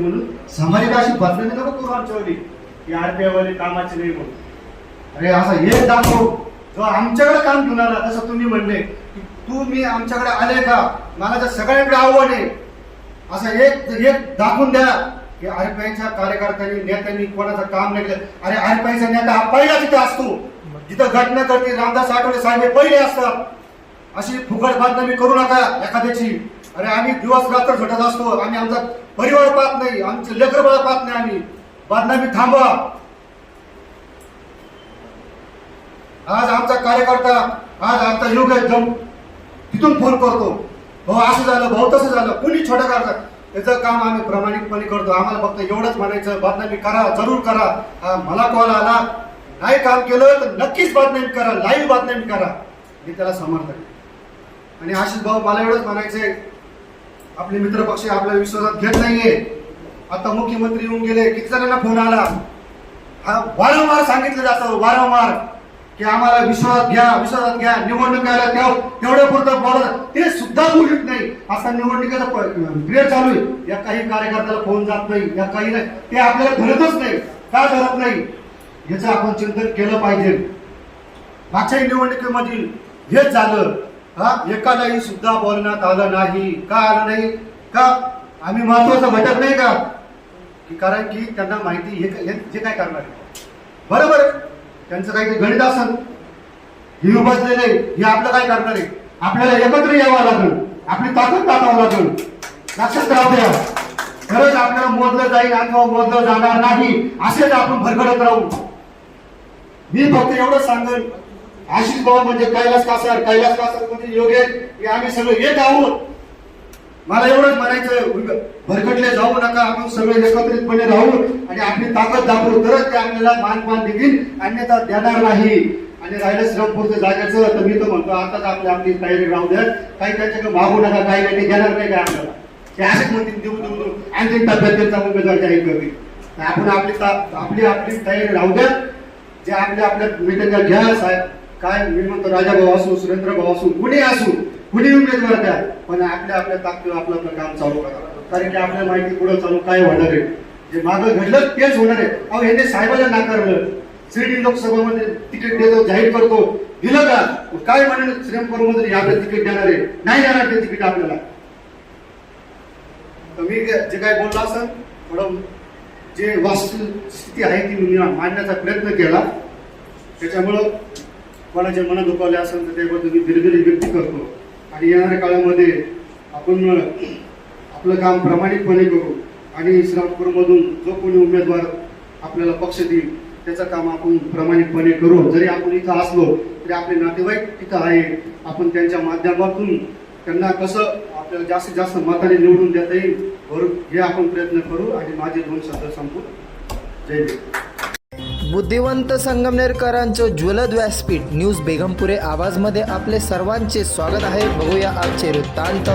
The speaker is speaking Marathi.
म्हणून सामाजिक अशी बदनामी नको करू आमच्यावरी की कामाचे नाही म्हणून. अरे हे दाखव. जो आमच्याकडे काम घेऊन आला तसं तुम्ही म्हणले की तू मी आमच्याकडे आले का? मला तर सगळ्यांकडे आव्हान आहे. असं एक एक दाखवून द्या की आरपीआयच्या कार्यकर्त्यांनी नेत्यांनी कोणाचं काम नाही केलं. अरे आरपीआयचा नेता हा पहिला तिथे असतो. जिथं घटना करते रामदास आठवले साहेब हे पहिले असतात. अशी फुकट बदनामी करू नका एखाद्याची. अरे आम्ही दिवस रात्र झटत असतो. आम्ही आमचा परिवार पाहत नाही. आमचे लेकर बाळा पाहत नाही आम्ही. बदनामी थांबवा. आज आमचा कार्यकर्ता आज आमचा योग आहे जम तिथून फोन करतो. भाऊ असं झालं भाऊ तसं झालं. कुणी छोटं करतात त्याचं काम आम्ही प्रामाणिकपणे करतो. आम्हाला फक्त एवढंच म्हणायचं बदनामी करा जरूर करा. हा, मला कॉल आला. नाही काम केलं तर नक्कीच बदनामी करा. लाईव्ह बदनामी करा. मी त्याला समर्थन आणि आशिष भाऊ मला एवढंच म्हणायचंय आपले मित्र पक्ष आपल्या विश्वासात घेत नाहीये. आता मुख्यमंत्री येऊन गेले किती जणांना फोन आला? हा वारंवार सांगितलं जातं वारंवार की आम्हाला विश्वासात घ्या विश्वासात घ्या निवडणूक आल्या तेव्हा तेवढ्या पुरतं बोलत ते सुद्धा बोलत नाही. असा निवडणुकीचा पिरियड चालू आहे. या काही कार्यकर्त्याला फोन जात नाही या काही नाही. ते आपल्याला धरतच नाही. का धरत नाही? याचं आपण चिंतन केलं पाहिजे. मागच्या निवडणुकीमधील हेच झालं. हा? एकालाही सुद्धा बोलण्यात आलं नाही. का आलं नाही? का? आम्ही महत्वाचं घटक नाही का? की कारण की त्यांना माहिती हे हे- जे काय करणार आहे. बरोबर? त्यांचं काही गणित असेल. हे उभारलेलं आहे. हे आपलं काय करणार आहे? आपल्याला एकत्र यावं लागेल. आपली ताकद टाकावं लागेल. लक्षात राहू द्या. खरंच आपल्याला मोजलं जाईल अथवा मोजलं जाणार नाही. असेच आपण भरभरत राहू. मी फक्त एवढं सांगेन. आशिष बाबा म्हणजे कैलास कासार कैलास कासार म्हणजे योगेश हे आम्ही सगळे येत आहोत. मला एवढंच म्हणायचं भरकटले जाऊ नका आपण सगळे एकत्रितपणे राहू आणि आपली ताकद दाखवू. तरच ते आपल्याला मानपान देतील अन्यथा देणार नाही. आणि राहिलं श्रीरामपूरच्या जागेचं तर मी तर म्हणतो आताच आपली आपली तयारी राहू द्या. काही त्याच्याकडे मागू नका काही काही देणार नाही काय आपल्याला. ते असेच म्हणतील देऊ देऊ देऊ. आणखी तब्येत त्यांचा उमेदवार जाहीर करतील आपण आपली आपली आपली तयारी राहू द्या. जे आपल्या आपल्या मिटिंगा घ्या साहेब. काय मी म्हणतो राजा भाऊ असू सुरेंद्र भाऊ असू कुणी असू कुणी उमेदवार द्या पण आपल्या आपल्या ताकदीवर आपलं आपलं काम चालू करा. कारण की आपल्याला माहिती पुढे चालू काय होणार आहे? जे मागं घडलं तेच होणार आहे. अहो यांनी साहेबाला नाकारलं शिर्डी लोकसभामध्ये तिकीट देतो जाहीर करतो दिलं का? काय म्हणेल श्रीरामपूरमध्ये यावेळेस तिकीट देणार आहे? नाही देणार ते तिकीट आपल्याला. तर मी जे जे काय बोललो असं थोडं जे वास्तुस्थिती आहे ती मी मांडण्याचा प्रयत्न केला. त्याच्यामुळं कोणाचे मन दुखावले असेल तर त्याबद्दल मी दिलगिरी व्यक्त करतो. आणि येणाऱ्या काळामध्ये आपण आपलं काम प्रामाणिकपणे करू आणि इस्लामपूरमधून जो कोणी उमेदवार आपल्याला पक्ष देईल त्याचं काम आपण प्रामाणिकपणे करू. जरी आपण इथं असलो तरी आपले नातेवाईक तिथं आहे. आपण त्यांच्या माध्यमातून त्यांना कसं आपल्याला जास्तीत जास्त मताने निवडून देता येईल हे आपण प्रयत्न करू आणि माझे दोन शब्द संपू जय बुद्धिवंत संगमनेरकरांचं ज्वलद व्यासपीठ न्यूज बेगमपुरे आवाजमध्ये आपले सर्वांचे स्वागत आहे. बघूया आजचे वृत्तांत.